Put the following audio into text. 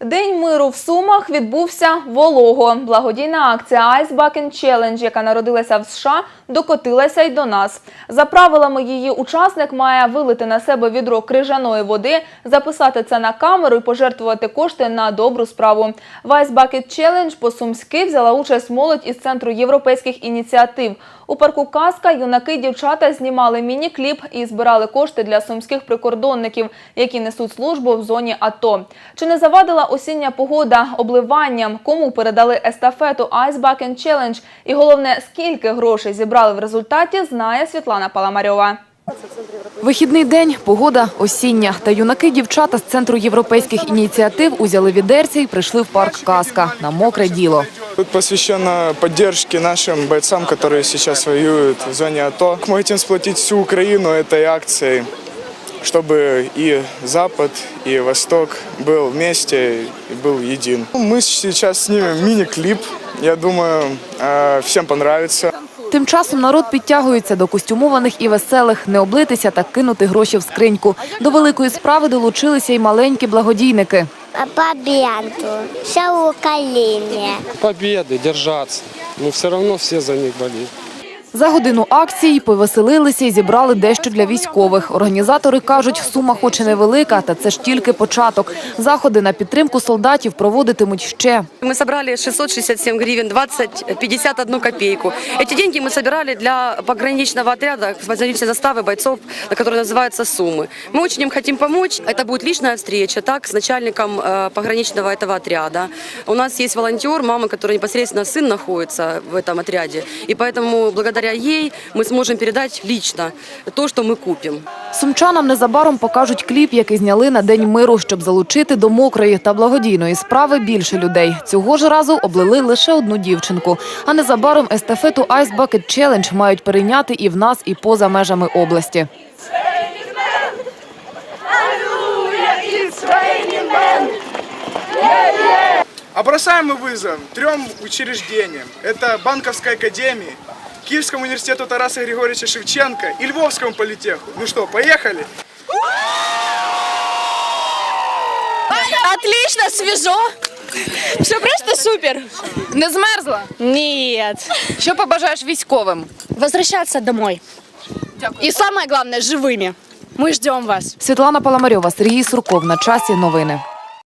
День миру в Сумах відбувся волого. Благодійна акція Ice Bucket Challenge, яка народилася в США, докотилася й до нас. За правилами її учасник має вилити на себе відро крижаної води, записати це на камеру і пожертвувати кошти на добру справу. В Ice Bucket Challenge по-сумськи взяла участь молодь із Центру європейських ініціатив. У парку Казка юнаки дівчата знімали міні-кліп і збирали кошти для сумських прикордонників, які несуть службу в зоні АТО. Чи не завадила осіння погода обливанням? Кому передали естафету Ice Bucket Challenge? І головне, скільки грошей зібрали в результаті, знає Світлана Паламарьова. Вихідний день, погода осіння. Та юнаки дівчата з Центру європейських ініціатив узяли відерці і прийшли в парк Казка на мокре діло. Тут посвящено поддержке нашим бойцам, которые сейчас воюют в зоне АТО. Мы хотим сплотить всю Украину этой акцией, чтобы и Запад, и Восток был вместе и был един. Мы сейчас снимем мини-клип. Я думаю, э, всем понравится. Тим часом народ підтягується до костюмованих і веселих, не облитися та кинути гроші в скриньку. До великої справи долучилися й маленькі благодійники. Победу. Все Украине. победы, держаться. Но все равно все за них болеют. За годину акції повеселилися і зібрали дещо для військових. Організатори кажуть, сума хоч і невелика, та це ж тільки початок. Заходи на підтримку солдатів проводитимуть ще. Мы собрали 667 гривен 20, 51 копейку. Эти деньги мы собирали для пограничного отряда, пограничной заставы бойцов, который называется «Суммы». Мы очень им хотим помочь. Это будет личная встреча, так, с начальником э, пограничного этого отряда. У нас есть волонтер, мама, которая непосредственно сын находится в этом отряде. И поэтому благодаря ей мы сможем передать лично то, что мы купим. Сумчанам незабаром покажуть кліп, який зняли на День миру, щоб залучити до мокрої та благодійної справи більше людей. Цього ж разу облили лише одну дівчинку. А незабаром естафету Ice Bucket Challenge мають перейняти і в нас, і поза межами області. А бросаем мы вызов трем учреждениям. Это Банковской академии, Киевскому университету Тараса Григорьевича Шевченко и Львовскому политеху. Ну что, поехали? Отлично, свежо. Все просто супер. Не змерзла? Нет. Що побажаєш військовим? Возвращаться домой. И самое главное, живыми. Мы ждем вас. Світлана Паламарьова, Сергій Сурков. На часі новини.